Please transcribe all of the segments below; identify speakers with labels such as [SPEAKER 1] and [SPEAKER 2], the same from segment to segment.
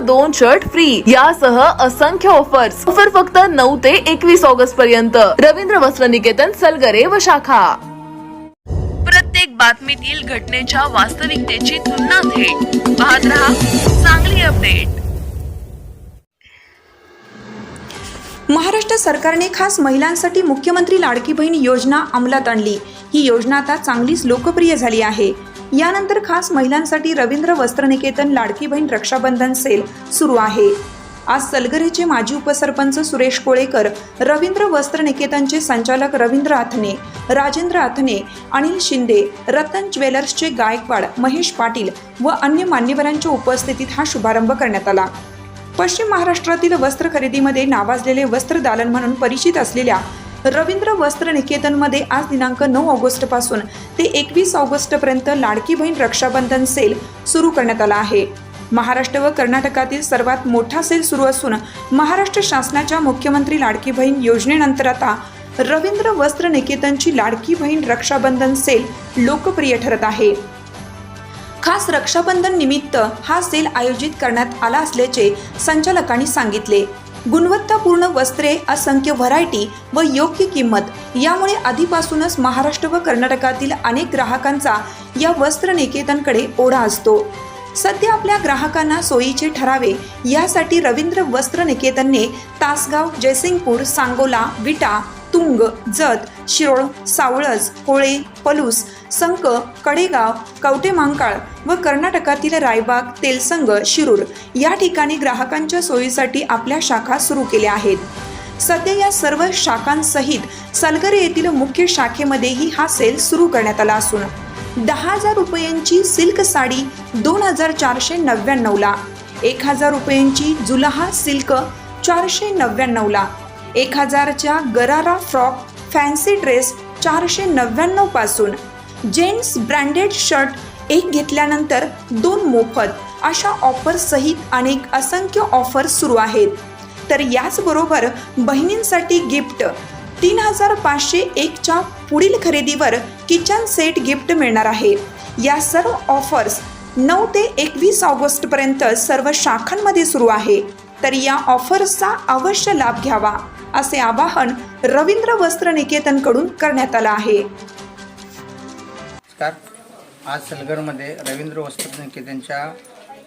[SPEAKER 1] दोन shirt free यासह असंख्य ऑफर्स ऑफर फक्त नऊ ते एकवीस ऑगस्ट पर्यंत. रवींद्र वस्त्र निकेतन सलगरे व शाखा. प्रत्येक बातमीतील घटनेच्या वास्तविकतेची तुलना थेट. पाहत रहा चांगली अपडेट
[SPEAKER 2] महाराष्ट्र सरकारने खास महिलांसाठी मुख्यमंत्री लाडकी बहीण योजना अंमलात आणली. ही योजना आता चांगलीच लोकप्रिय झाली आहे. यानंतर खास महिलांसाठी रवींद्र वस्त्रनिकेतन लाडकी बहीण रक्षाबंधन सेल सुरू आहे. आज सलगरेचे माजी उपसरपंच सुरेश कोळेकर रवींद्र वस्त्र निकेतनचे संचालक रवींद्र आथने राजेंद्र आथने अनिल शिंदे रतन ज्वेलर्सचे गायकवाड महेश पाटील व अन्य मान्यवरांच्या उपस्थितीत हा शुभारंभ करण्यात आला. पश्चिम महाराष्ट्रातील वस्त्र खरेदीमध्ये नावाजलेले वस्त्र दालन म्हणून परिचित असलेल्या रवींद्र वस्त्र निकेतनमध्ये आज दिनांक नऊ ऑगस्टपासून ते एकवीस ऑगस्टपर्यंत लाडकी बहीण रक्षाबंधन सेल सुरू करण्यात आला आहे. महाराष्ट्र व कर्नाटकातील सर्वात मोठा सेल सुरू असून महाराष्ट्र शासनाच्या मुख्यमंत्री लाडकी बहीण योजनेनंतर आता रवींद्र वस्त्र निकेतनची लाडकी बहीण रक्षाबंधन सेल लोकप्रिय ठरत आहे. खास रक्षाबंधन निमित्त हा सेल आयोजित करण्यात आला असल्याचे संचालकांनी सांगितले. गुणवत्तापूर्ण वस्त्रे असंख्य व्हरायटी व योग्य किंमत यामुळे आधीपासूनच महाराष्ट्र व कर्नाटकातील अनेक ग्राहकांचा या वस्त्र निकेतनकडे ओढा असतो. सध्या आपल्या ग्राहकांना सोयीचे ठरावे यासाठी रवींद्र वस्त्र निकेतनने तासगाव जयसिंगपूर सांगोला विटा तुंग जत शिरोळ सावळज होळे पलूस संक कडेगाव कवटे मांकाळ व कर्नाटकातील रायबाग तेलसंग शिरूर या ठिकाणी ग्राहकांच्या सोयीसाठी आपल्या शाखा सुरू केल्या आहेत. सध्या या सर्व शाखांसहित सलगरे येथील मुख्य शाखेमध्येही हा सेल सुरू करण्यात आला असून दहा हजार रुपयांची सिल्क साडी दोन हजार चारशे नव्याण्णवला एक हजार रुपयांची जुलहा सिल्क चारशे नव्याण्णवला एक हजारच्या गरारा फ्रॉक फॅन्सी ड्रेस चारशे नव्याण्णवपासून. जेंट्स ब्रँडेड शर्ट एक घेतल्यानंतर दोन मोफत. अशा ऑफरसहित अनेक असंख्य ऑफर्स सुरू आहेत. तर याचबरोबर बहिणींसाठी गिफ्ट तीन हजार पाचशे एकच्या पुढील खरेदीवर किचन सेट गिफ्ट मिळणार आहे. या सर्व ऑफर्स नऊ ते एकवीस ऑगस्टपर्यंत सर्व शाखांमध्ये सुरू आहे. तर या ऑफर्सचा अवश्य लाभ घ्यावा असे आवाहन रवींद्र वस्त्र निकेतनकडून करण्यात आलं आहे.
[SPEAKER 3] आज सलगरमध्ये रवींद्र वस्त्र निकेतनच्या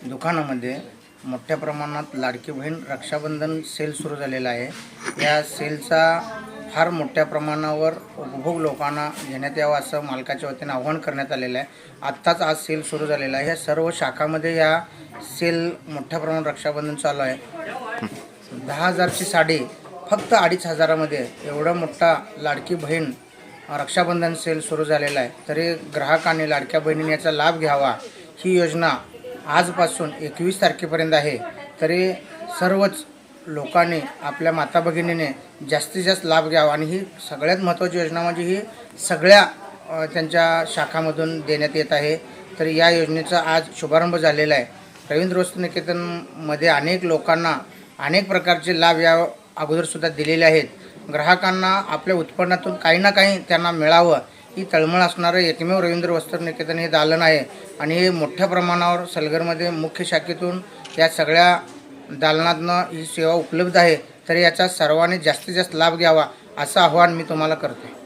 [SPEAKER 3] दुकानामध्ये मोठ्या प्रमाणात लाडकी बहीण रक्षाबंधन सेल सुरू झालेला आहे. या सेलचा फार मोठ्या प्रमाणावर उपभोग लोकांना घेण्यात यावं असं मालकाच्या वतीनं आव्हान करण्यात आलेलं आहे. आत्ताच आज सेल सुरू झालेला आहे. ह्या सर्व शाखामध्ये या सेल मोठ्या प्रमाणात रक्षाबंधन चालू आहे. दहा हजारची साडी फक्त अडीच हजारामध्ये एवढा मोठा लाडकी बहीण रक्षाबंधन सेल सुरू झालेला आहे. तरी ग्राहकांनी लाडक्या बहिणीने याचा लाभ घ्यावा ही योजना आजपासून एकवीस तारखेपर्यंत आहे. तरी सर्वच लोकांनी आपल्या माता भगिनीने जास्तीत जास्त लाभ घ्यावा. आणि ही सगळ्यात महत्त्वाची योजना म्हणजे ही सगळ्या त्यांच्या शाखामधून देण्यात येत आहे. तर या योजनेचा आज शुभारंभ झालेला आहे. रवींद्र वस्त्र निकेतनमध्ये अनेक लोकांना अनेक प्रकारचे लाभ या अगोदरसुद्धा दिलेले आहेत. ग्राहकांना आपल्या उत्पन्नातून काही ना काही त्यांना मिळावं. ही तळमळ असणारं एकमेव रवींद्र वस्त्र निकेतन हे दालन आहे. आणि हे मोठ्या प्रमाणावर सलगरमध्ये मुख्य शाखेतून या सगळ्या दालनातनं ही सेवा उपलब्ध आहे तर याचा सर्वांनी जास्तीत जास्त लाभ घ्यावा असं आव्हान मी तुम्हाला करतो